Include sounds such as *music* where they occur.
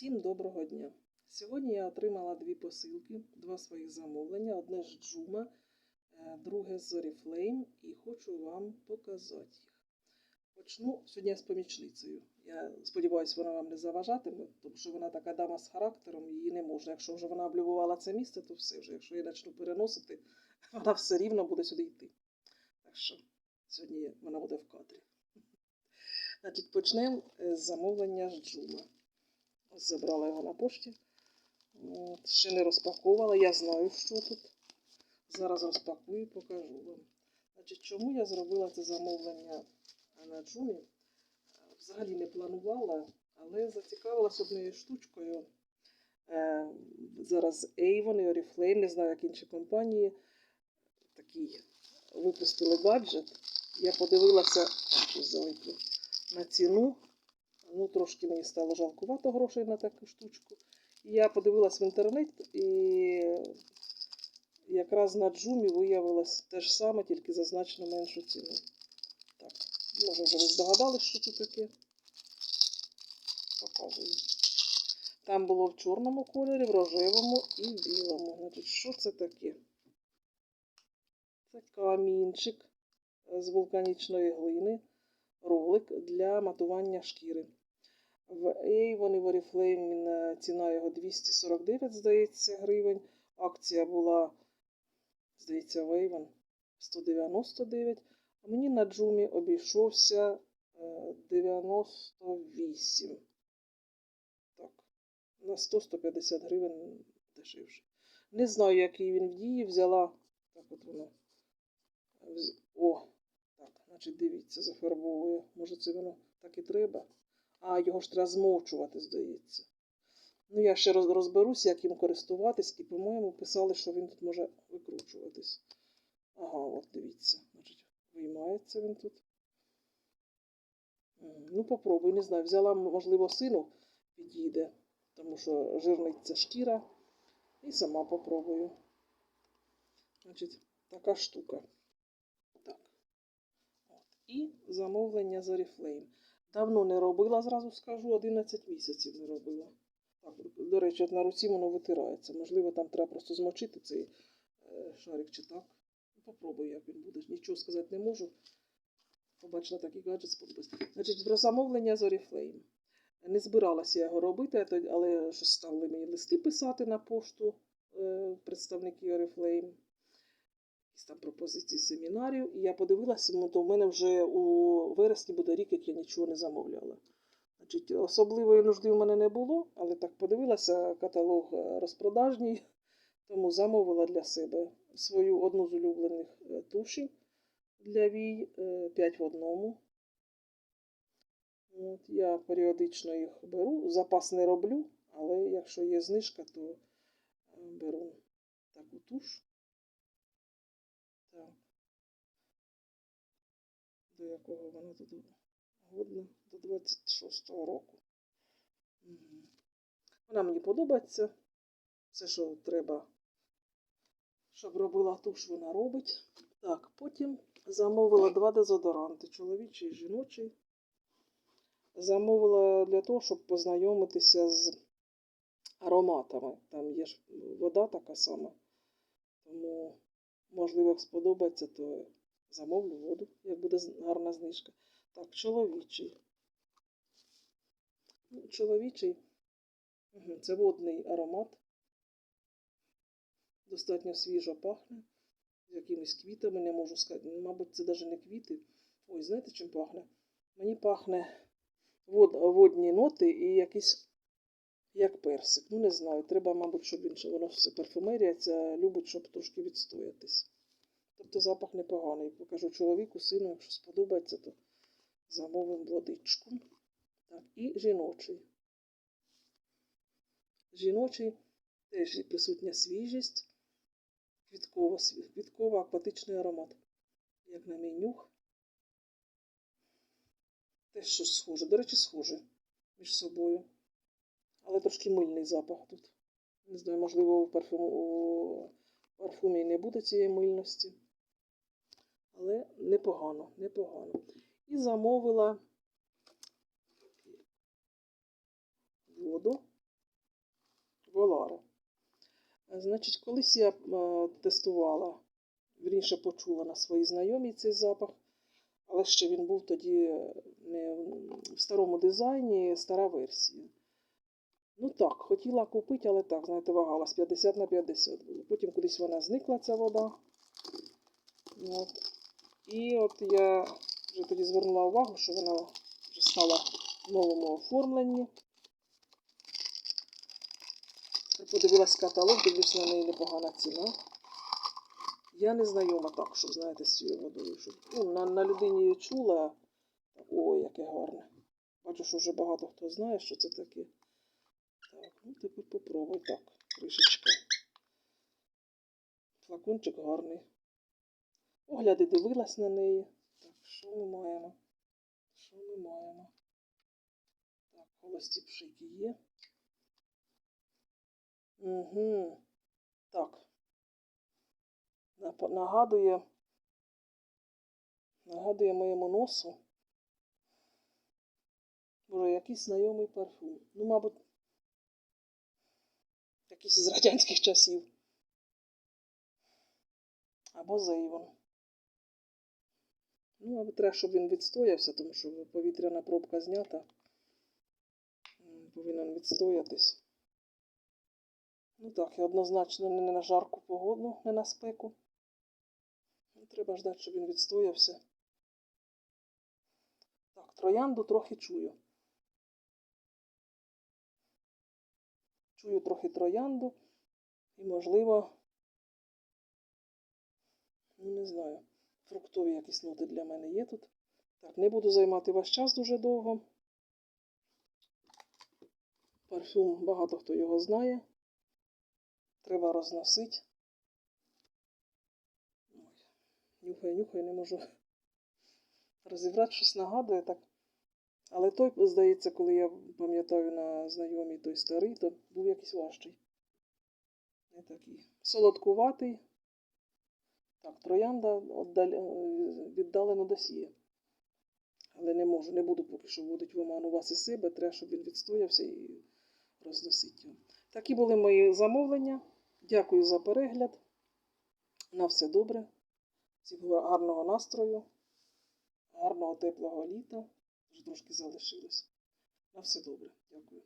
Всім доброго дня! Сьогодні я отримала дві посилки, два своїх замовлення. Одне з Джума, е, друге з Oriflame і хочу вам показати їх. Почну сьогодні з помічницею. Я сподіваюся, вона вам не заважатиме, тому що вона така дама з характером, її не можна. Якщо вже вона облюбувала це місце, то все вже. Якщо я почну переносити, *laughs* вона все рівно буде сюди йти. Так що сьогодні вона буде в кадрі. *laughs* Значить, почнемо е, з замовлення з Джума. Забрала його на пошті. От, ще не розпаковувала. Я знаю, що тут. Зараз розпакую і покажу вам. Значить, чому я зробила це замовлення на Джумі? Взагалі не планувала, але зацікавилася однією штучкою. Е, зараз Avon і Oriflame, не знаю, як інші компанії, такий випустили гаджет. Я подивилася, що залиплю, на ціну. Ну, трошки мені стало жалкувато грошей на таку штучку. І я подивилась в інтернет, і якраз на джумі виявилось те ж саме, тільки за значно меншу ціну. Так, може вже ви здогадались, що це таке. Показую. Там було в чорному кольорі, в рожевому і в білому. Значить, що це таке? Це камінчик з вулканічної глини ролик для матування шкіри. В Avon і в Oriflame ціна його 249, здається, гривень. Акція була, здається, в Avon 199. А мені на джумі обійшовся е, 98. Так, на 100-150 гривень дешевше. Не знаю, який він в дії взяла. Так от воно. О, так, значить, дивіться, зафарбовує. Може, це воно так і треба. А, його ж треба змовчувати, здається. Ну, я ще роз- розберусь, як їм користуватись, і, по-моєму, писали, що він тут може викручуватись. Ага, от дивіться. Значить, виймається він тут. Ну, попробуй, не знаю. Взяла, можливо, сину підійде, тому що жирниця шкіра. І сама попробую. Значить, така штука. Так. От. І замовлення з Oriflame. Давно не робила, зразу скажу, 11 місяців не робила. Так, до речі, от на руці воно витирається. Можливо, там треба просто змочити цей е, шарик чи так. Ну, Попробую, як він буде. Нічого сказати не можу. Побачила такий гаджет, сподобався. Значить, про замовлення з Oriflame. Не збиралася я його робити, але щось стали мені листи писати на пошту е, представники Oriflame якісь там пропозиції семінарів. І я подивилася, ну, то в мене вже у вересні буде рік, як я нічого не замовляла. Значить, особливої нужди в мене не було, але так подивилася каталог е, розпродажній, тому замовила для себе свою одну з улюблених е, тушів для вій 5 в одному. От, я періодично їх беру. Запас не роблю, але якщо є знижка, то е, беру таку туш. Якого вона тут годна? До 26-го року. Вона мені подобається. Все, що треба, щоб робила туш, вона робить. Так, потім замовила два дезодоранти чоловічий і жіночий. Замовила для того, щоб познайомитися з ароматами. Там є ж вода така сама. Тому, можливо, як сподобається, то замовлю воду, як буде гарна знижка. Так, чоловічий. Ну, Чоловічий. Це водний аромат. Достатньо свіжо пахне. З якимись квітами, не можу сказати. Ну, Мабуть, це навіть не квіти. Ой, знаєте, чим пахне? Мені пахне вод, водні ноти і якийсь як персик. Ну, не знаю. Треба, мабуть, щоб він воно все парфумерія, ця любить, щоб трошки відстоятись. Тобто запах непоганий. Покажу чоловіку, сину, якщо сподобається, то замовимо водичку. Так, і жіночий. Жіночий теж присутня свіжість, квіткова, квітково акватичний аромат. Як на мій нюх. Теж щось схоже. До речі, схоже між собою. Але трошки мильний запах тут. Не знаю, можливо, у парфумі не буде цієї мильності. Але непогано, непогано. І замовила воду Полари. Е, Значить, колись я е, тестувала, вірніше почула на своїй знайомій цей запах, але ще він був тоді не в старому дизайні, стара версія. Ну так, хотіла купити, але так, знаєте, вагалась 50 на 50 було. Потім кудись вона зникла, ця вода. От. І от я вже тоді звернула увагу, що вона вже стала в новому оформленні. Подивилась каталог, дивлюсь на неї непогана ціна. Я не знайома так, щоб знаєте, з цією водою. Щоб, ну, на, на людині чула. Ой, яке гарне. Бачу, що вже багато хто знає, що це таке. Так, ну тепер попробуй так, кришечка. Флакончик гарний. Огляди дивилась на неї. Так, що ми маємо? Що ми маємо? Так, холості пшики є. Угу. Так. Нагадує. Нагадує моєму носу. Боже, якийсь знайомий парфум. Ну, мабуть, якийсь із радянських часів. Або Зейвон. Ну, мабуть, треба, щоб він відстоявся, тому що повітряна пробка знята. Повинен відстоятись. Ну так, і однозначно не на жарку погоду, не на спеку. Ну, Треба ждати, щоб він відстоявся. Так, троянду трохи чую. Чую трохи троянду. І, можливо, ну не знаю, фруктові якісь ноти для мене є тут. Так, не буду займати ваш час дуже довго. Парфюм, багато хто його знає. Треба розносити. Нюхаю, нюхаю, не можу розібрати, щось нагадує так. Але той, здається, коли я пам'ятаю на знайомій той старий, то був якийсь важчий. Не такий. Солодкуватий. Так, троянда віддалено досіє. Але не можу, не буду поки що вводити в оману вас і себе. Треба, щоб він відстоявся і розносити його. Такі були мої замовлення. Дякую за перегляд. На все добре. Всім гарного настрою, гарного теплого літа. Вже трошки залишилось. На все добре. Дякую.